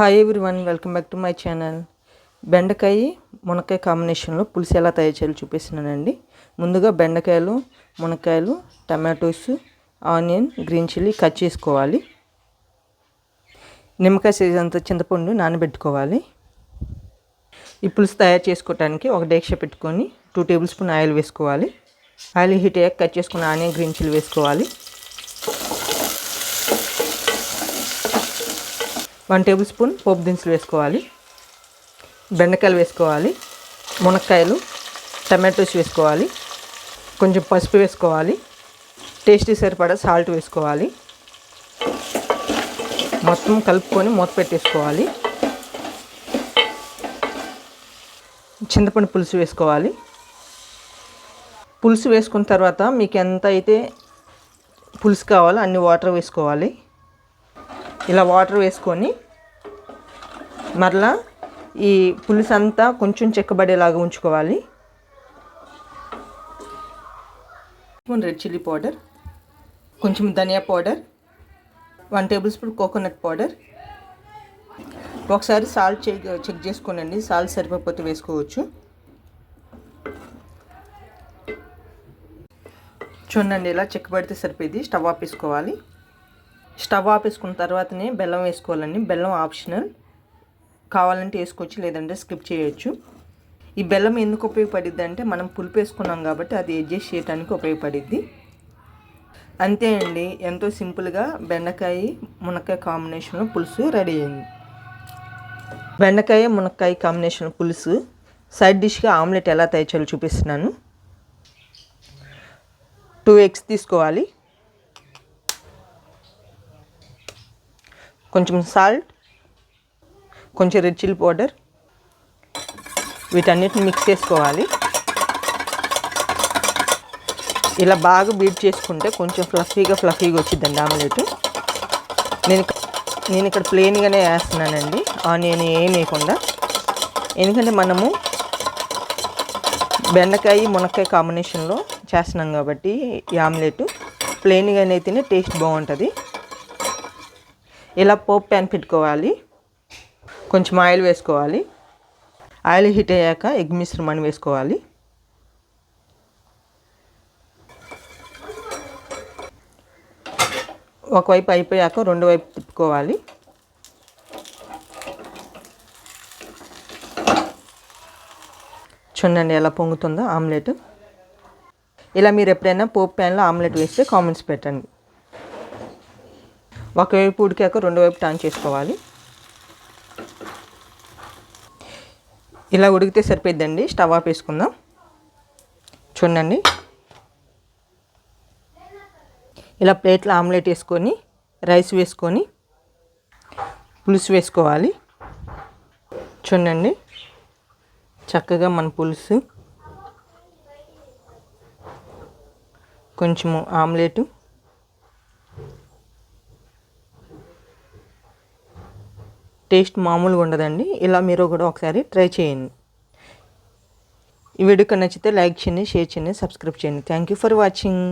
Hi everyone welcome back to my channel బెండకాయ మునక్కాయ కాంబినేషన్లో పులుసు ఎలా తయారు చేయాలో చూపిస్తున్నానండి. ముందుగా బెండకాయలు మునక్కాయలు tomatoes onion green chilli cut చేసుకోవాలి. నిమ్మకాయ సైజ్ అంత చింతపండు నానబెట్టుకోవాలి. ఈ పులుసు తయారు చేసుకోవడానికి ఒక డేక్ష పెట్టుకొని టూ టేబుల్ స్పూన్ ఆయిల్ వేసుకోవాలి. ఆయిల్ హీట్ అయ్యాక కట్ చేసుకున్న ఆనియన్ గ్రీన్ చిల్లీ వేసుకోవాలి. వన్ టేబుల్ స్పూన్ పోపు దినుసులు వేసుకోవాలి. బెండకాయలు వేసుకోవాలి. మునక్కాయలు టమాటోస్ వేసుకోవాలి. కొంచెం పసుపు వేసుకోవాలి. టేస్టీ సరిపడా సాల్ట్ వేసుకోవాలి. మొత్తం కలుపుకొని మూత పెట్టేసుకోవాలి. చింతపండు పులుసు వేసుకోవాలి. పులుసు వేసుకున్న తర్వాత మీకు ఎంత అయితే పులుసు కావాలో అన్ని వాటర్ వేసుకోవాలి. ఇలా వాటర్ వేసుకొని మరలా ఈ పులుసు అంతా కొంచెం చెక్కబడేలాగా ఉంచుకోవాలి. స్పూన్ రెడ్ చిల్లీ పౌడర్ కొంచెం ధనియా powder one tablespoon coconut powder ఒకసారి సాల్ట్ చెక్ చెక్ చేసుకోనండి సాల్ట్ సరిపోతే వేసుకోవచ్చు. చూడండి ఇలా చెక్కబడితే సరిపోయింది స్టవ్ ఆపేసుకోవాలి స్టవ్ ఆపేసుకున్న తర్వాతనే బెల్లం వేసుకోవాలండి. బెల్లం ఆప్షనల్. కావాలంటే వేసుకోవచ్చు లేదంటే స్కిప్ చేయొచ్చు. ఈ బెల్లం ఎందుకు ఉపయోగపడిద్ది అంటే మనం పులుపు వేసుకున్నాం కాబట్టి అది అడ్జస్ట్ చేయడానికి ఉపయోగపడిద్ది. అంతే అండి. ఎంతో సింపుల్గా బెండకాయ మునక్కాయ కాంబినేషన్లో పులుసు రెడీ అయింది. బెండకాయ మునక్కాయ కాంబినేషన్ పులుసు. సైడ్ డిష్గా ఆమ్లెట్ ఎలా తయారు చేయాలో చూపిస్తున్నాను. టూ ఎగ్స్ తీసుకోవాలి. కొంచెం సాల్ట్ కొంచెం రెడ్ చిల్లీ పౌడర్ వీటన్నిటిని మిక్స్ చేసుకోవాలి. ఇలా బాగా బీట్ చేసుకుంటే కొంచెం ఫ్లఫీగా ఫ్లఫీగా వచ్చిందండి ఆమ్లెట్ నేను నేను ఇక్కడ ప్లెయిన్గానే వేస్తున్నానండి. ఆనియన్ ఏం వేయకుండా ఎందుకంటే మనము బెండకాయ మునక్కాయ కాంబినేషన్లో చేస్తున్నాం కాబట్టి ఈ ఆమ్లెట్ ప్లెయిన్గానే అయితేనే టేస్ట్ బాగుంటుంది. ఇలా పోపు ప్యాన్ పెట్టుకోవాలి. కొంచెం ఆయిల్ వేసుకోవాలి. ఆయిల్ హీట్ అయ్యాక ఎగ్ మిశ్రమాన్ని వేసుకోవాలి. ఒకవైపు అయిపోయాక రెండు వైపు తిప్పుకోవాలి. చూడండి ఎలా పొంగుతుందో ఆమ్లెట్. ఇలా మీరు ఎప్పుడైనా పోపు ప్యాన్లో ఆమ్లెట్ వేస్తే కామెంట్స్ పెట్టండి. ఒకవైపు ఉడికాక రెండు వైపు టర్న్ చేసుకోవాలి. ఇలా ఉడికితే సరిపోద్దండి స్టవ్ ఆఫ్ వేసుకుందాం చూడండి. ఇలా ప్లేట్లో ఆమ్లెట్ వేసుకొని రైస్ వేసుకొని పులుసు వేసుకోవాలి. చూడండి. చక్కగా మన పులుసు. కొంచెము ఆమ్లెటు. టేస్ట్ మామూలుగా ఉండదండి. ఇలా మీరు కూడా ఒకసారి ట్రై చేయండి. ఈ వీడియో నచ్చితే లైక్ చేయండి షేర్ చేయండి సబ్స్క్రైబ్ చేయండి. Thank you for watching